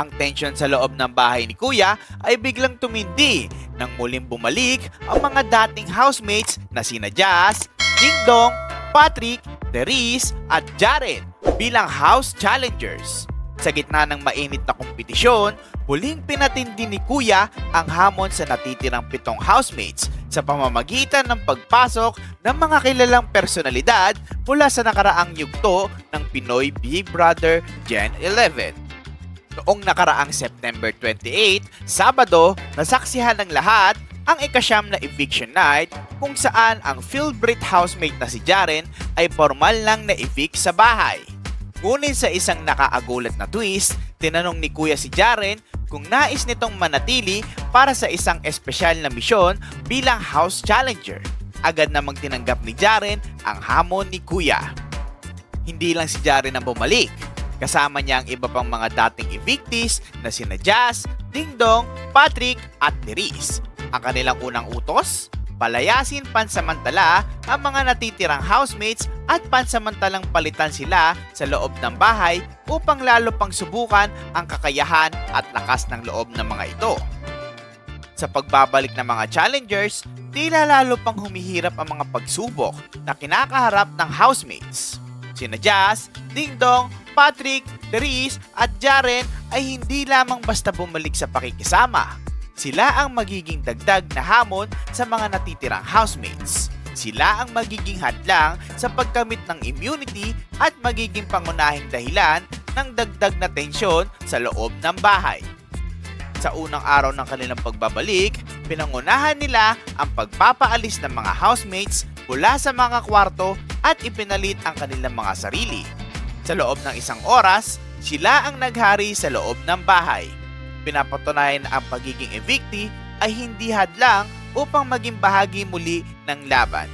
Ang tension sa loob ng bahay ni Kuya ay biglang tumindi nang muling bumalik ang mga dating housemates na sina Jazz, Ding Dong, Patrick, Therese at Jaren bilang house challengers. Sa gitna ng mainit na kompetisyon, muling pinatindi ni Kuya ang hamon sa natitirang pitong housemates sa pamamagitan ng pagpasok ng mga kilalang personalidad mula sa nakaraang yugto ng Pinoy Big Brother Gen 11. Noong nakaraang September 28, Sabado, nasaksihan ng lahat ang ikasyam na eviction night kung saan ang Philbrit housemate na si Jaren ay formal lang na-evict sa bahay. Ngunit sa isang nakaagulat na twist, tinanong ni Kuya si Jaren kung nais nitong manatili para sa isang espesyal na misyon bilang house challenger. Agad namang tinanggap ni Jaren ang hamon ni Kuya. Hindi lang si Jaren ang bumalik. Kasama niya ang iba pang mga dating evictees na sina Jazz, Ding Dong, Patrick at Therese. Ang kanilang unang utos, palayasin pansamantala ang mga natitirang housemates at pansamantalang palitan sila sa loob ng bahay upang lalo pang subukan ang kakayahan at lakas ng loob ng mga ito. Sa pagbabalik ng mga challengers, tila lalo pang humihirap ang mga pagsubok na kinakaharap ng housemates. Sina Jazz, Ding Dong, Patrick, Therese at Jaren ay hindi lamang basta bumalik sa pakikisama. Sila ang magiging dagdag na hamon sa mga natitirang housemates. Sila ang magiging hadlang sa pagkamit ng immunity at magiging pangunahing dahilan ng dagdag na tensyon sa loob ng bahay. Sa unang araw ng kanilang pagbabalik, pinangunahan nila ang pagpapaalis ng mga housemates mula sa mga kwarto at ipinalit ang kanilang mga sarili. Sa loob ng isang oras, sila ang naghari sa loob ng bahay. Pinapatunayan na ang pagiging evictee ay hindi hadlang upang maging bahagi muli ng laban.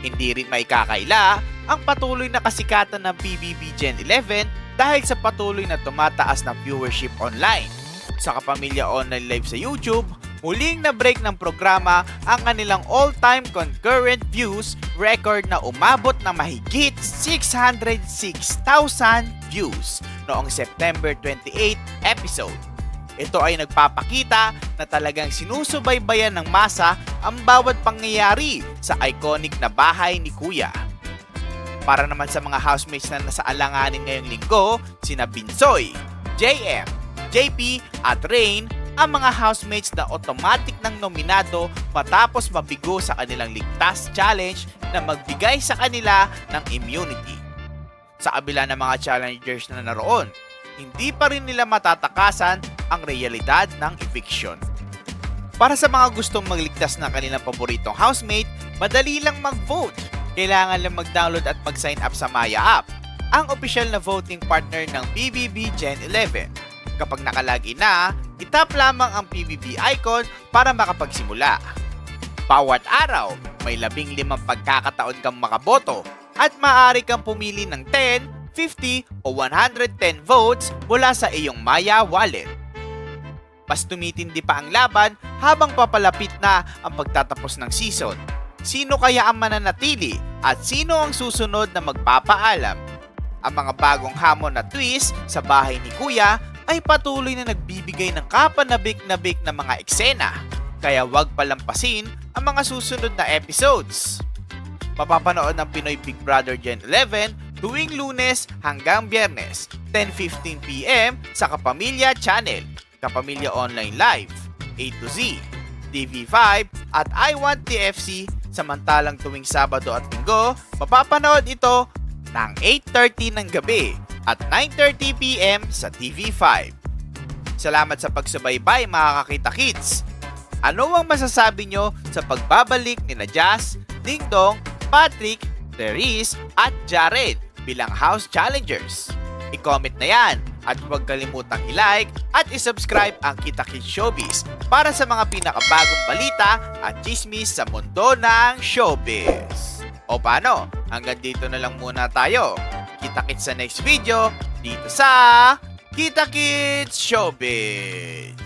Hindi rin may kakaila ang patuloy na kasikatan ng PBB Gen 11 dahil sa patuloy na tumataas na viewership online. Sa Kapamilya Online Live sa YouTube, muling na-break ng programa ang kanilang all-time concurrent views record na umabot na mahigit 606,000 views noong September 28 episode. Ito ay nagpapakita na talagang sinusubaybayan ng masa ang bawat pangyayari sa iconic na bahay ni Kuya. Para naman sa mga housemates na nasa alanganin ngayong linggo, sina Binsoy, JM, JP at Rain ang mga housemates na automatic ng nominado matapos mabigo sa kanilang ligtas challenge na magbigay sa kanila ng immunity. Sa kabila ng mga challengers na naroon, hindi pa rin nila matatakasan ang realidad ng eviction. Para sa mga gustong magligtas ng kanilang paboritong housemate, madali lang mag-vote. Kailangan lang mag-download at mag-sign up sa Maya app, ang opisyal na voting partner ng PBB Gen 11. Kapag nakalagin na, itap lamang ang PBB icon para makapagsimula. Bawat araw, may labing limang pagkakataon kang makaboto at maaari kang pumili ng 10, 50 o 110 votes mula sa iyong Maya wallet. Mas tumitindi pa ang laban habang papalapit na ang pagtatapos ng season. Sino kaya ang mananatili at sino ang susunod na magpapaalam? Ang mga bagong hamon na twist sa bahay ni Kuya ay patuloy na nagbibigay ng kapanabik-nabik na mga eksena. Kaya wag palampasin ang mga susunod na episodes. Mapapanood ng Pinoy Big Brother Gen 11 tuwing lunes hanggang biyernes, 10.15pm sa Kapamilya Channel, Kapamilya Online Live, A to Z, TV5 at I Want TFC samantalang tuwing Sabado at Linggo, mapapanood ito ng 8.30 ng gabi at 9.30pm sa TV5. Salamat sa pagsubaybay mga kakita kids! Ano ang masasabi nyo sa pagbabalik ni na Jazz, Ding Dong, Patrick, Therese at Jared bilang house challengers? I-comment na yan at huwag kalimutang i-like at i-subscribe ang Kita Kids Showbiz para sa mga pinakabagong balita at chismis sa mundo ng showbiz. O paano? Hanggang dito na lang muna tayo. Kita Kids sa next video dito sa Kita Kids Showbiz.